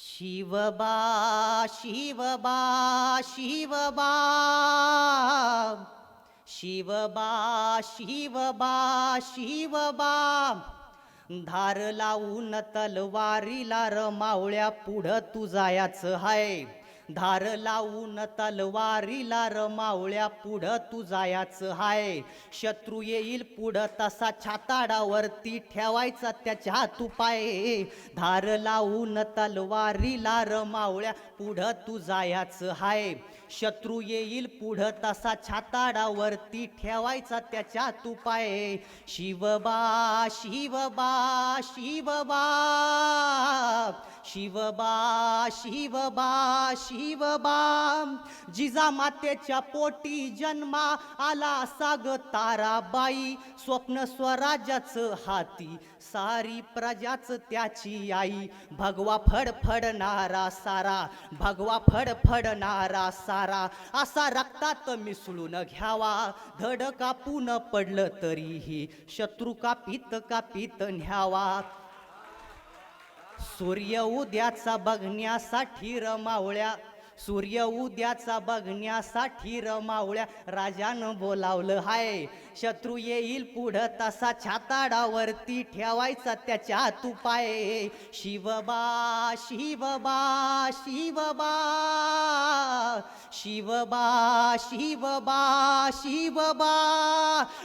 शिवबा शिवबा शिवबा शिवबा शिवबा शिवबा धार लावून तलवारीला रमावळ्या पुढं तू जायाचं हाय. धार लावून तलवारीला रमावळ्या पुढं तू जायाचं हाय. शत्रू येईल पुढं तसा छाताडावरती ठेवायचा त्याच्या हातू पाय. धार लावून तलवारीला रमावळ्या पुढं तू जायाचं हाय. शत्रू येईल पुढं तसा छाताडावरती ठेवायचा त्याच्या तू पाय. शिवबा शिवबा शिवबा शिवबा शिवबा शिवबा जिजा मातेच्या पोटी जन्मा आला साग ताराबाई स्वप्न स्वराज्याचं हाती सारी प्रजाच त्याची आई. भगवा फडफडणारा सारा भगवा फडफडणारा सारा. असा रक्तात मिसळून घ्यावा धड कापून पडलं तरीही शत्रू कापीत कापीत न्यावा. सूर्य उद्याचा बघण्यासाठी रमावळ्या. सूर्य उद्याचा बघण्यासाठी रमावळ्या राजानं बोलावलं हाय. शत्रू येईल पुढं तसा छाताडावरती ठेवायचा त्याच्या तुपाय. शिवबा शिवबा शिवबा शिवबा शिवबा शिवबा.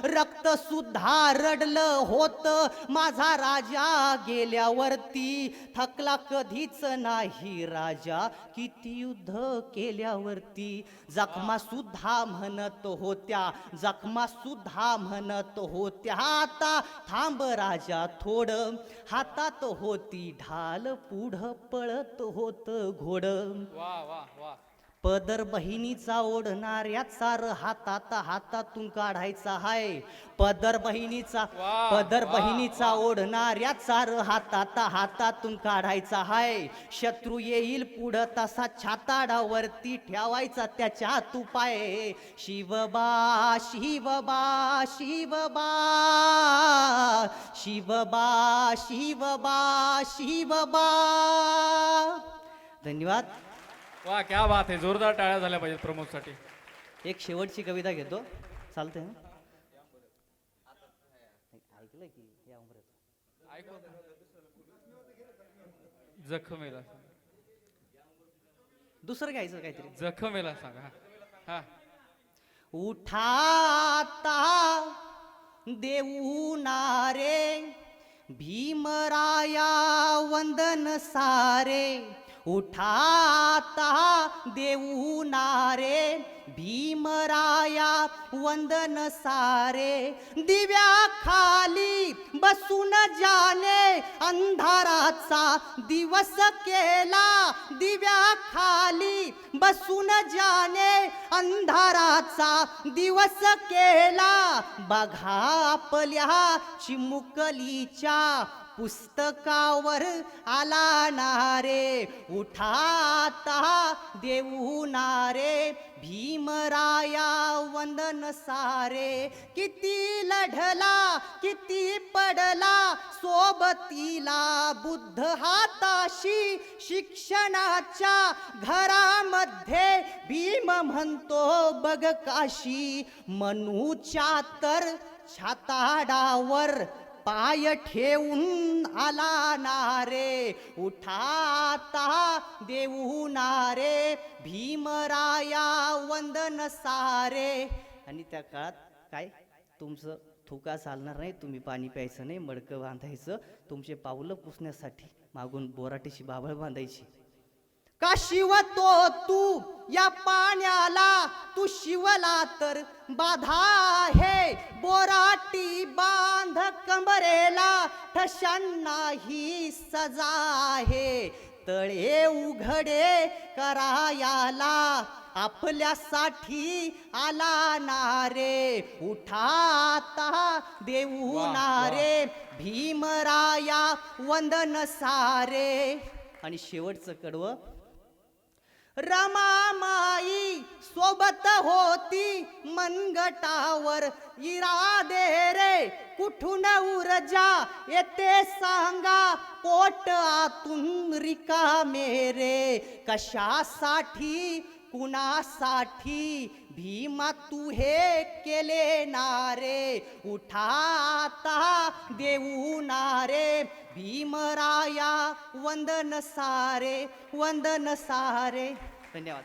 रक्त सुद्धा रडलं होत माझा राजा गेल्यावरती. थकला कधीच नाही राजा. किती युद्ध केल्यावरती जखमा सुद्धा म्हणत होत्या जखमा सुद्धा म्हणत होत्या. आता थांब राजा थोडं हातात होती ढाल पुढ पळत होत घोड. वा वा वा. पदर बहिणीचा ओढणाऱ्या चार हातात हातातून काढायचा हाय. पदर बहिणीचा पदर बहिणीचा ओढणाऱ्या चार हातात हातातून काढायचा हाय. शत्रू येईल पुढं तसा छाताडावरती ठेवायचा त्याच्या तू पाय शिवबा शिवबा शिवबा शिवबा शिवबा शिवबा धन्यवाद. वा क्या बात आहे जोरदार टाळ्या झाल्या पाहिजेत प्रमोदसाठी. एक शेवटची कविता घेतो. चालते ना? ऐकलं की या जखमेला दुसरं घ्यायचं काहीतरी. जखमेला सांगा. हा. उठाता देऊ नारे भीमराया वंदन सारे. उठाता देऊ नारे भीमराया वंदन सारे. दिव्या खाली बसून जाने अंधाराचा दिवस केला. दिव्या खाली बसून जाने अंधाराचा दिवस केला. बघा आपल्या चिमुकलीच्या पुस्तकावर आला नारे. उठाता देऊ नारे भीमराया वंदन सारे. किती लढला किती पडला. सोबतीला बुद्ध हाताशी शिक्षणाच्या घरामध्ये भीम म्हणतो. बघ काशी मनूच्या तर छाताडावर पाय ठेवून आला नारे. उठाता देऊ नारे भीमराया वंदन सारे. आणि त्या काळात काय? तुमचं थुका चालणार नाही तुम्ही पाणी प्यायचं नाही मडकं बांधायचं तुमचे पावलं पुसण्यासाठी मागून बोराटीची बाबळ बांधायची. का शिवतो तू या पाण्याला तू शिवला तर बाधा आहे. बोराटी बांध कंबरेला ठशांना ही सजा आहे. तळे उघडे करायाला आपल्यासाठी आला नारे उठाता देऊ. नारे भीमराया वंदन सारे. आणि शेवटचं कडवं रमामाई सोबत होती मनगटावर. इरादे रे कुठून ऊर्जा येते सांगा पोट आतून रिकामे रे कशासाठी? कुणासाठी? भीमा तू हे केले नारे. उठा आता देऊ नारे. भीमराया वंदन सारे वंदन सारे. धन्यवाद.